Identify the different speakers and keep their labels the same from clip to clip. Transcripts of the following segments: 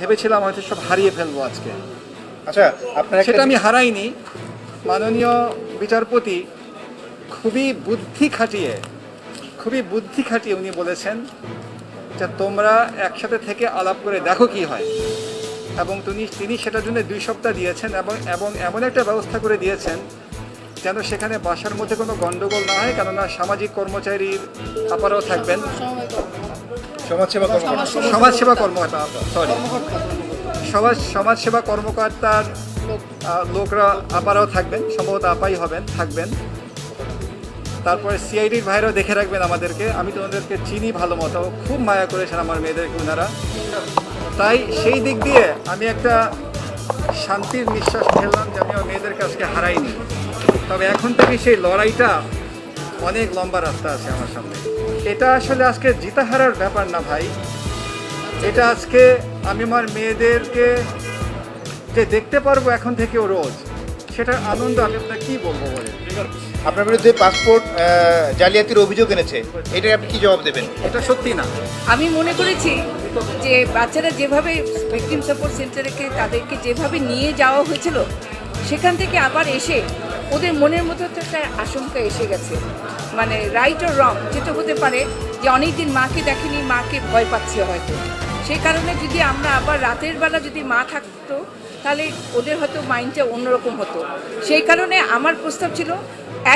Speaker 1: ভেবেছিলাম হয়তো সব হারিয়ে ফেলব আজকে।
Speaker 2: আচ্ছা আপনার
Speaker 1: সেটা আমি হারাইনি। মাননীয় বিচারপতি খুবই বুদ্ধি খাটিয়ে খুবই বুদ্ধি খাটিয়ে উনি বলেছেন যে তোমরা একসাথে থেকে আলাপ করে দেখো কি হয়। এবং তিনি তিনি সেটার জন্য দুই সপ্তাহ দিয়েছেন এবং এবং এমন একটা ব্যবস্থা করে দিয়েছেন যেন সেখানে বাসার মধ্যে কোনো গণ্ডগোল না হয় কেননা সামাজিক কর্মচারীর আপারাও থাকবেন।
Speaker 2: সমাজসেবা কর্মকর্তা।
Speaker 1: সমাজসেবা কর্মকর্তা সরি সমাজ, সমাজসেবা কর্মকর্তার লোকরা আপারাও থাকবেন, সম্ভবত আপাই হবেন, থাকবেন। তারপরে সিআইডির ভাইরাও দেখে রাখবেন আমাদেরকে। আমি তো ওদেরকে চিনি, ভালো মতো। খুব মায়া করেছেন আমার মেয়েদেরকে ওনারা। তাই সেই দিক দিয়ে আমি একটা শান্তির নিঃশ্বাস ফেললাম যে আমি আমার মেয়েদেরকে আজকে হারাইনি। তবে এখন থেকে সেই লড়াইটা অনেক লম্বা রাস্তা আছে আমার সামনে। এটা আসলে আজকে জিতা হারার ব্যাপার না ভাই। এটা আজকে আমি আমার মেয়েদেরকে যে দেখতে পারব এখন থেকেও রোজ সেটার আনন্দ আমি আপনার কি বলব বলে
Speaker 2: আপনার বিরুদ্ধে পাসপোর্ট জালিয়াতির অভিযোগ এনেছে এটার আপনি কি জবাব দেবেন?
Speaker 1: এটা সত্যি না।
Speaker 3: আমি মনে করেছি যে বাচ্চারা যেভাবে ভিকটিম সাপোর্ট সেন্টারকে তাদেরকে যেভাবে নিয়ে যাওয়া হয়েছিল সেখান থেকে আবার এসে ওদের মনের মধ্যে তো একটা আশঙ্কা এসে গেছে। মানে রাইট ও রং যেটা হতে পারে যে অনেকদিন মাকে দেখেনি, মাকে ভয় পাচ্ছে হয়তো। সেই কারণে যদি আমরা আবার রাতের বেলা যদি মা থাকতো, তাহলে ওদের হয়তো মাইন্ডটা অন্যরকম হতো। সেই কারণে আমার প্রস্তাব ছিল,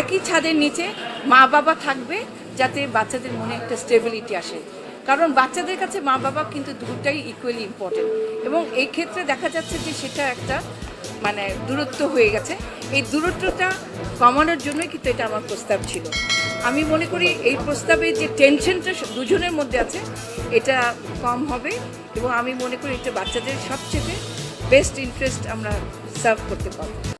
Speaker 3: একই ছাদের নিচে মা বাবা থাকবে যাতে বাচ্চাদের মনে একটা স্টেবিলিটি আসে। কারণ বাচ্চাদের কাছে মা বাবা কিন্তু দুটাই ইকুয়ালি ইম্পর্টেন্ট এবং এই ক্ষেত্রে দেখা যাচ্ছে যে সেটা একটা মানে দূরত্ব হয়ে গেছে। এই দূরত্বটা কমানোর জন্যই কিন্তু এটা আমার প্রস্তাব ছিল। আমি মনে করি এই প্রস্তাবে যে টেনশনটা দুজনের মধ্যে আছে, এটা কম হবে এবং আমি মনে করি এটা বাচ্চাদের সবচেয়ে বেস্ট ইন্টারেস্ট আমরা সার্ভ করতে পারব।